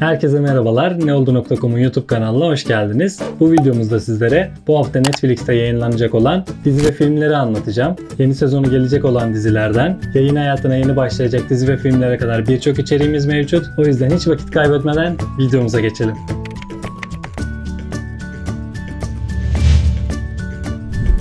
Herkese merhabalar. Neoldu.com'un YouTube kanalına hoş geldiniz. Bu videomuzda sizlere bu hafta Netflix'te yayınlanacak olan dizi ve filmleri anlatacağım. Yeni sezonu gelecek olan dizilerden, yayın hayatına yeni başlayacak dizi ve filmlere kadar birçok içeriğimiz mevcut. O yüzden hiç vakit kaybetmeden videomuza geçelim.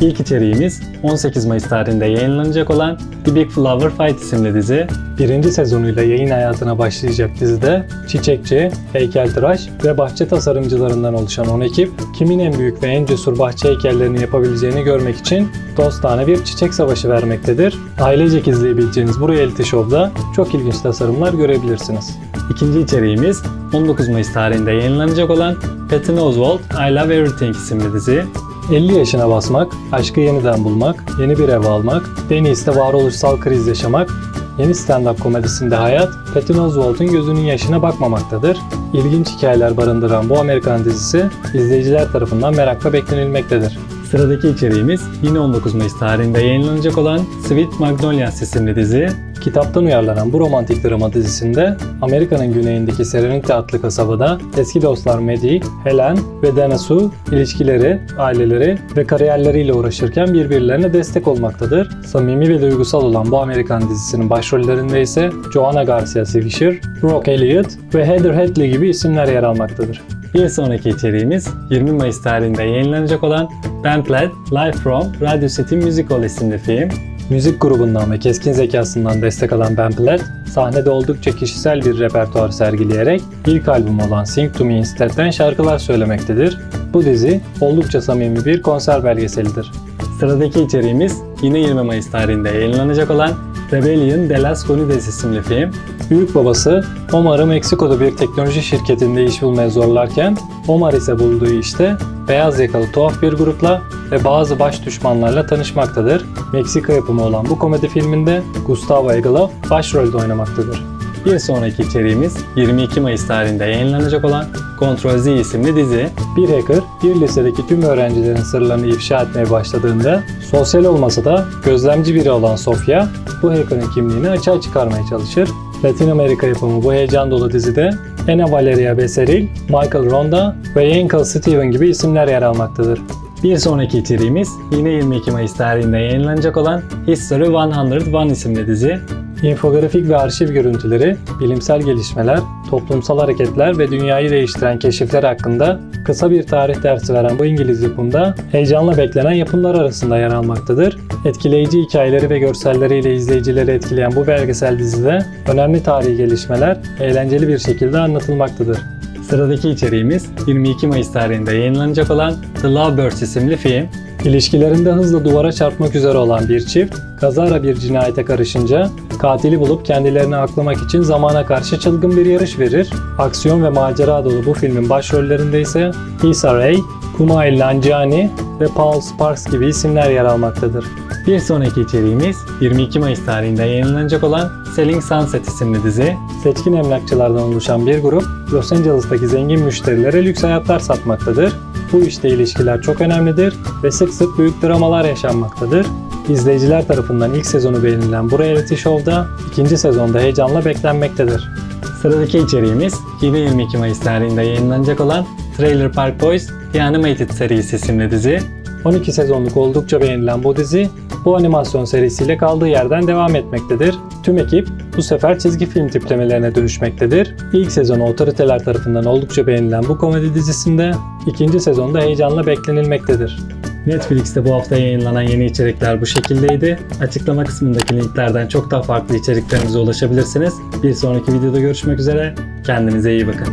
İlk içeriğimiz 18 Mayıs tarihinde yayınlanacak olan The Big Flower Fight isimli dizi. Birinci sezonuyla yayın hayatına başlayacak dizide çiçekçi, heykeltıraş ve bahçe tasarımcılarından oluşan 10 ekip kimin en büyük ve en cesur bahçe heykellerini yapabileceğini görmek için dostane bir çiçek savaşı vermektedir. Ailecek izleyebileceğiniz bu reality show'da çok ilginç tasarımlar görebilirsiniz. İkinci içeriğimiz 19 Mayıs tarihinde yayınlanacak olan Patton Oswalt I Love Everything isimli dizi. 50 yaşına basmak, aşkı yeniden bulmak, yeni bir ev almak, en iyisi de varoluşsal kriz yaşamak, yeni stand-up komedisinde hayat, Patton Oswalt'un gözünün yaşına bakmamaktadır. İlginç hikayeler barındıran bu Amerikan dizisi izleyiciler tarafından merakla beklenilmektedir. Sıradaki içeriğimiz yine 19 Mayıs tarihinde yayınlanacak olan Sweet Magnolias isimli dizi. Kitaptan uyarlanan bu romantik drama dizisinde Amerika'nın güneyindeki Serenity adlı kasabada eski dostlar Maddie, Helen ve Dana Sue ilişkileri, aileleri ve kariyerleriyle uğraşırken birbirlerine destek olmaktadır. Samimi ve duygusal olan bu Amerikan dizisinin başrollerinde ise Joanna Garcia Swisher, Brooke Elliott ve Heather Headley gibi isimler yer almaktadır. Bir sonraki içeriğimiz 20 Mayıs tarihinde yayınlanacak olan Ben Platt Live from Radio City Musical isimli film. Müzik grubundan ve keskin zekasından destek alan Ben Platt, sahnede oldukça kişisel bir repertuar sergileyerek ilk albüm olan Sing To Me Instead'den şarkılar söylemektedir. Bu dizi oldukça samimi bir konser belgeselidir. Sıradaki içeriğimiz yine 20 Mayıs tarihinde yayınlanacak olan Rebellion de las Unides isimli film. Büyük babası Omar'ı Meksiko'da bir teknoloji şirketinde iş bulmaya zorlarken Omar ise bulduğu işte beyaz yakalı tuhaf bir grupla ve bazı baş düşmanlarla tanışmaktadır. Meksika yapımı olan bu komedi filminde Gustavo Eglov başrolde oynamaktadır. Bir sonraki içeriğimiz 22 Mayıs tarihinde yayınlanacak olan Control Z isimli dizi. Bir hacker bir lisedeki tüm öğrencilerin sırlarını ifşa etmeye başladığında sosyal olmasa da gözlemci biri olan Sofia bu hacker'ın kimliğini açığa çıkarmaya çalışır. Latin Amerika yapımı bu heyecan dolu dizide Ana Valeria Becerril, Michael Ronda ve Yankel Steven gibi isimler yer almaktadır. Bir sonraki içeriğimiz yine 22 Mayıs tarihinde yayınlanacak olan History 101 isimli dizi. İnfografik ve arşiv görüntüleri, bilimsel gelişmeler, toplumsal hareketler ve dünyayı değiştiren keşifler hakkında kısa bir tarih dersi veren bu İngiliz yapımda heyecanla beklenen yapımlar arasında yer almaktadır. Etkileyici hikayeleri ve görselleriyle izleyicileri etkileyen bu belgesel dizide önemli tarihi gelişmeler eğlenceli bir şekilde anlatılmaktadır. Sıradaki içeriğimiz 22 Mayıs tarihinde yayınlanacak olan The Lovebirds isimli film. İlişkilerinde hızla duvara çarpmak üzere olan bir çift, kazara bir cinayete karışınca katili bulup kendilerini aklamak için zamana karşı çılgın bir yarış verir. Aksiyon ve macera dolu bu filmin başrollerinde ise Issa Rae, Kumail Nanjiani ve Paul Sparks gibi isimler yer almaktadır. Bir sonraki içeriğimiz 22 Mayıs tarihinde yayınlanacak olan Selling Sunset isimli dizi. Seçkin emlakçılardan oluşan bir grup Los Angeles'taki zengin müşterilere lüks hayatlar satmaktadır. Bu işte ilişkiler çok önemlidir ve sık sık büyük dramalar yaşanmaktadır. İzleyiciler tarafından ilk sezonu beğenilen bu reality show'da ikinci sezonda heyecanla beklenmektedir. Sıradaki içeriğimiz yine 22 Mayıs tarihinde yayınlanacak olan Trailer Park Boys The Animated serisi isimli dizi. 12 sezonluk oldukça beğenilen bu dizi bu animasyon serisiyle kaldığı yerden devam etmektedir. Tüm ekip bu sefer çizgi film tiplemelerine dönüşmektedir. İlk sezonu otoriteler tarafından oldukça beğenilen bu komedi dizisinde ikinci sezonda heyecanla beklenilmektedir. Netflix'te bu hafta yayınlanan yeni içerikler bu şekildeydi. Açıklama kısmındaki linklerden çok daha farklı içeriklerimize ulaşabilirsiniz. Bir sonraki videoda görüşmek üzere. Kendinize iyi bakın.